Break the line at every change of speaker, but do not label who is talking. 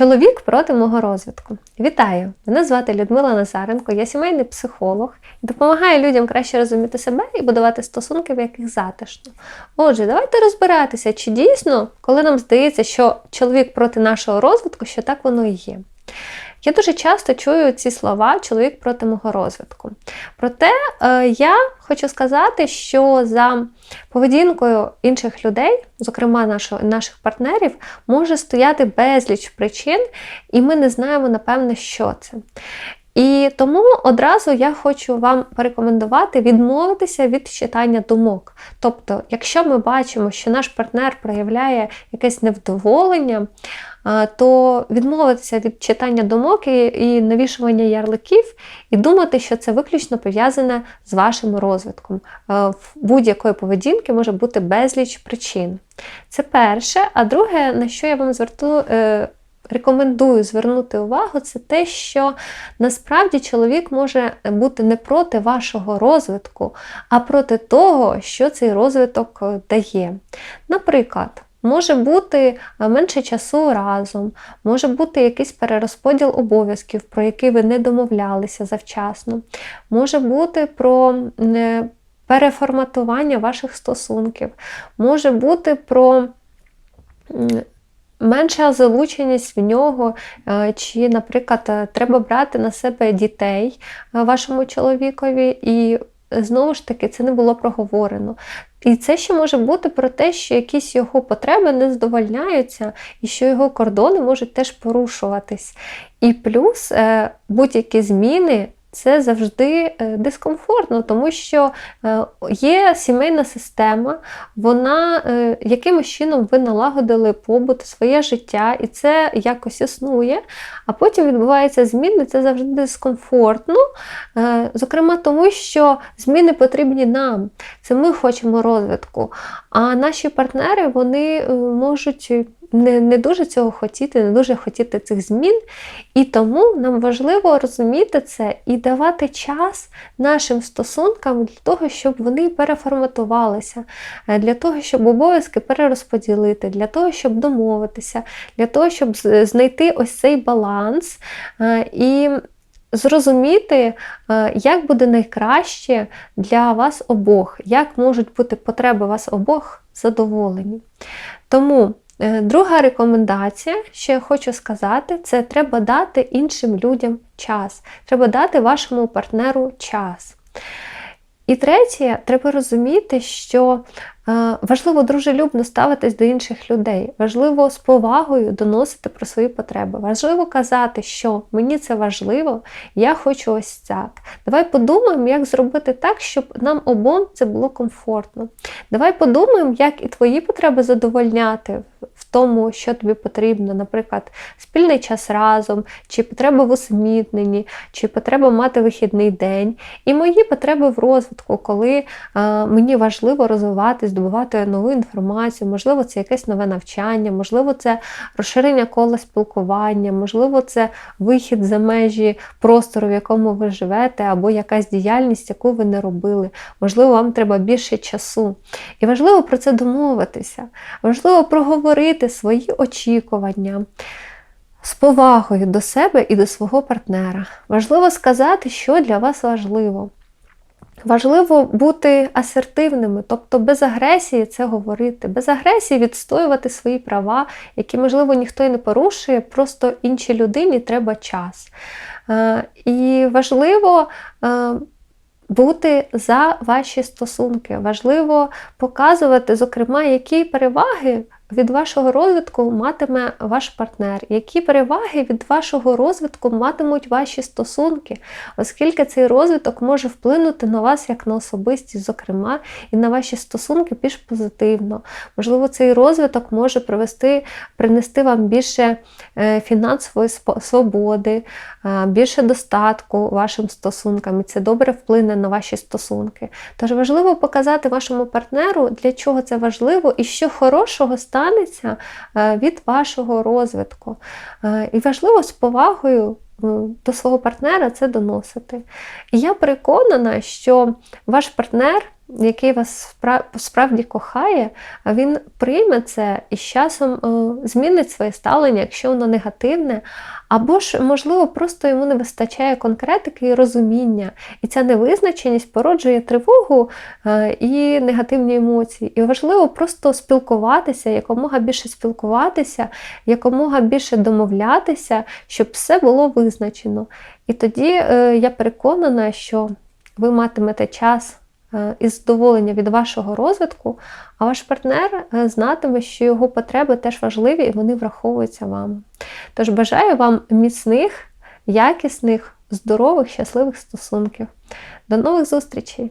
Чоловік проти мого розвитку. Вітаю! Мене звати Людмила Назаренко, я сімейний психолог і допомагаю людям краще розуміти себе і будувати стосунки, в яких затишно. Отже, давайте розбиратися, чи дійсно, коли нам здається, що чоловік проти нашого розвитку, що так воно і є. Я дуже часто чую ці слова чоловік проти мого розвитку. Проте е, я хочу сказати, що за поведінкою інших людей, зокрема нашого, наших партнерів, може стояти безліч причин, і ми не знаємо, напевне, що це. І тому одразу я хочу вам порекомендувати відмовитися від читання думок. Тобто, якщо ми бачимо, що наш партнер проявляє якесь невдоволення, то відмовитися від читання думок і навішування ярликів, і думати, що це виключно пов'язане з вашим розвитком. В будь-якої поведінки може бути безліч причин. Це перше. А друге, на що я вам зверту. Рекомендую звернути увагу, це те, що насправді чоловік може бути не проти вашого розвитку, а проти того, що цей розвиток е, дає. Наприклад, Може бути е, менше часу разом, може бути якийсь перерозподіл обов'язків, про який ви не домовлялися завчасно, може бути про е, переформатування ваших стосунків, може бути про менша залученість в нього, е, чи, наприклад, треба брати на себе дітей вашому чоловікові. і Знову ж таки, це не було проговорено. І це ще може бути про те, що якісь його потреби не задовольняються, і що його кордони можуть теж порушуватись. І плюс е, будь-які зміни це завжди е, дискомфортно, тому що е, є сімейна система, вона е, якимось чином ви налагодили побут, своє життя, і це якось існує. А потім відбуваються зміни, це завжди дискомфортно. Зокрема, тому що зміни потрібні нам. Це ми хочемо розвитку. А наші партнери вони можуть не не дуже цього хотіти, не дуже хотіти цих змін. І тому нам важливо розуміти це і давати час нашим стосункам для того, щоб вони переформатувалися, е, для того, щоб обов'язки перерозподілити, для того, щоб домовитися, для того, щоб знайти ось цей баланс. Е, і Зрозуміти, е, як буде найкраще для вас обох, як можуть бути потреби вас обох задоволені. Тому друга рекомендація, що я хочу сказати, це треба дати іншим людям час. Треба дати вашому партнеру час. І третє, треба розуміти, що Е, важливо дружелюбно ставитись до інших людей, важливо з повагою доносити про свої потреби. Важливо казати, що мені це важливо, я хочу ось так. Давай подумаємо, як зробити так, щоб нам обом це було комфортно. Давай подумаємо, як і твої потреби задовольняти в тому, що тобі потрібно, наприклад, спільний час разом, чи потреба в усмітненні, чи потреба мати вихідний день. І мої потреби в розвитку, коли е, мені важливо розвиватись здобувати нову інформацію, можливо, це якесь нове навчання, можливо, це розширення кола спілкування, можливо, це вихід за межі простору, в якому ви живете, або якась діяльність, яку ви не робили. Можливо, вам треба більше часу. І важливо про це домовитися, важливо проговорити свої очікування. З повагою до себе і до свого партнера. Важливо сказати, що для вас важливо. Важливо бути асертивними, тобто без агресії це говорити, без агресії відстоювати свої права, які, можливо, ніхто і не порушує, просто іншій людині треба час. Е, і важливо е, бути за ваші стосунки, важливо показувати, зокрема, які переваги від вашого розвитку матиме ваш партнер, які переваги від вашого розвитку матимуть ваші стосунки, оскільки цей розвиток може вплинути на вас як на особистість, зокрема, і на ваші стосунки більш позитивно. Можливо, цей розвиток може привести, принести вам більше е, фінансової свободи, е, більше достатку вашим стосункам, і це добре вплине на ваші стосунки. Тож важливо показати вашому партнеру, для чого це важливо і що хорошого стане станеться е, від вашого розвитку. Е, і важливо з повагою до свого партнера це доносити. І я переконана, що ваш партнер який вас справді кохає, він прийме це і з часом е, змінить своє ставлення, якщо воно негативне, або ж, можливо, просто йому не вистачає конкретики і розуміння. І ця невизначеність породжує тривогу е, і негативні емоції. І важливо просто спілкуватися, якомога більше спілкуватися, якомога більше домовлятися, щоб все було визначено. І тоді е, я переконана, що ви матимете час і задоволення від вашого розвитку, а ваш партнер е, знатиме, що його потреби теж важливі і вони враховуються вами. Тож бажаю вам міцних, якісних, здорових, щасливих стосунків. До нових зустрічей!